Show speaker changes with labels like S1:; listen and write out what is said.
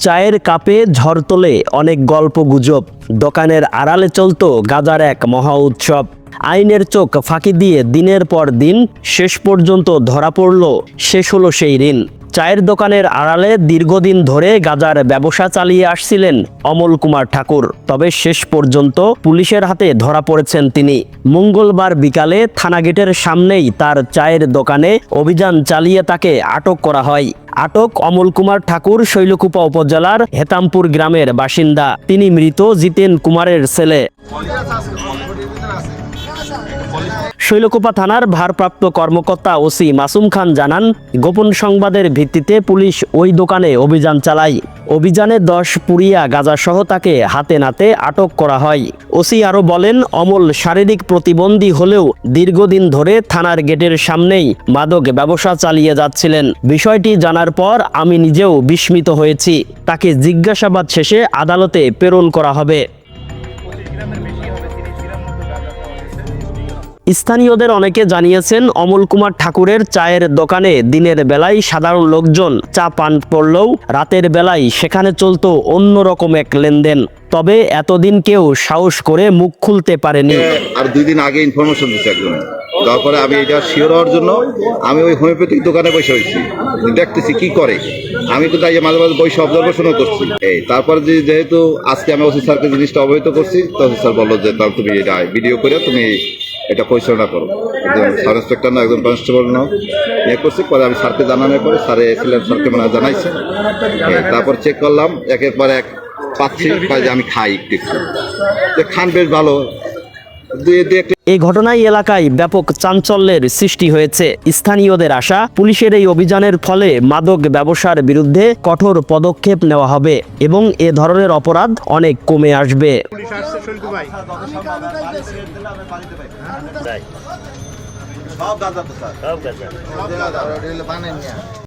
S1: চায়ের কাপে ঝড় তোলে অনেক গল্প গুজব। দোকানের আড়ালে চলত গাজার এক মহা উৎসব। আইনের চোখ ফাঁকি দিয়ে দিনের পর দিন শেষ পর্যন্ত ধরা পড়ল, শেষ হলো সেই ঋণ। চায়ের দোকানের আড়ালে দীর্ঘদিন ধরে গাজার ব্যবসা চালিয়ে আসছিলেন অমল কুমার ঠাকুর। তবে শেষ পর্যন্ত পুলিশের হাতে ধরা পড়েছেন তিনি। মঙ্গলবার বিকালে থানা গেটের সামনেই তার চায়ের দোকানে অভিযান চালিয়ে তাকে আটক করা হয়। আটক অমল কুমার ঠাকুর শৈলকুপা উপজেলার হেতামপুর গ্রামের বাসিন্দা। তিনি মৃত জিতেন কুমারের ছেলে। শৈলকুপা থানার ভারপ্রাপ্ত কর্মকর্তা ওসি মাসুম খান জানান, গোপন সংবাদের ভিত্তিতে পুলিশ ওই দোকানে অভিযান চালায়। অভিযানে দশ পুরিয়া গাঁজাসহ তাকে হাতে নাতে আটক করা হয়। ওসি আরও বলেন, অমল শারীরিক প্রতিবন্ধী হলেও দীর্ঘদিন ধরে থানার গেটের সামনেই মাদক ব্যবসা চালিয়ে যাচ্ছিলেন। বিষয়টি জানার পর আমি নিজেও বিস্মিত হয়েছি। তাকে জিজ্ঞাসাবাদ শেষে আদালতে প্রেরণ করা হবে। স্থানীয়দের অনেকে জানিয়েছেন, অমল কুমার ঠাকুরের চায়ের দোকানে দিনের বেলায় সাধারণ লোকজন চা পান করলেও রাতের বেলায় সেখানে চলতো অন্যরকম এক লেনদেন। তবে এতদিন কেউ সাহস করে মুখ খুলতে পারেনি।
S2: আর দুই দিন আগে ইনফরমেশন দিচ্ছে একজন। তারপরে আমি এটা শিওর হওয়ার জন্য আমি ওই হোমিওপ্যাথিক দোকানে বসে হয়েছি দেখতেছি কি করে। আমি তো তাই মাঝে মাঝে বসে অবজারভেশনও করছি। এই, তারপরে যে যেহেতু আজকে আমি ওসি স্যারকে জিনিসটা অবহিত করছি, তো স্যার বলল যে, তাহলে তুমি এটা ভিডিও করে তুমি এটা পরিচালনা করো। একজন সাব ইন্সপেক্টর না, একজন কনস্টেবল না। ইয়ে করছি, পরে আমি স্যারকে জানানোর পরে স্যারে এসেছিলেন, স্যারকে মানে জানাইছে। তারপর চেক করলাম, একের পর এক পাচ্ছি যে আমি খাই একটু খান বেশ ভালো
S1: এই ঘটনায় এলাকায় ব্যাপক চাঞ্চল্যের সৃষ্টি হয়েছে। স্থানীয়দের আশা পুলিশের এই অভিযানের ফলে মাদক ব্যবসার বিরুদ্ধে কঠোর পদক্ষেপ নেওয়া হবে এবং এ ধরনের অপরাধ অনেক কমে আসবে।
S2: সব গাঁজা তো স্যার।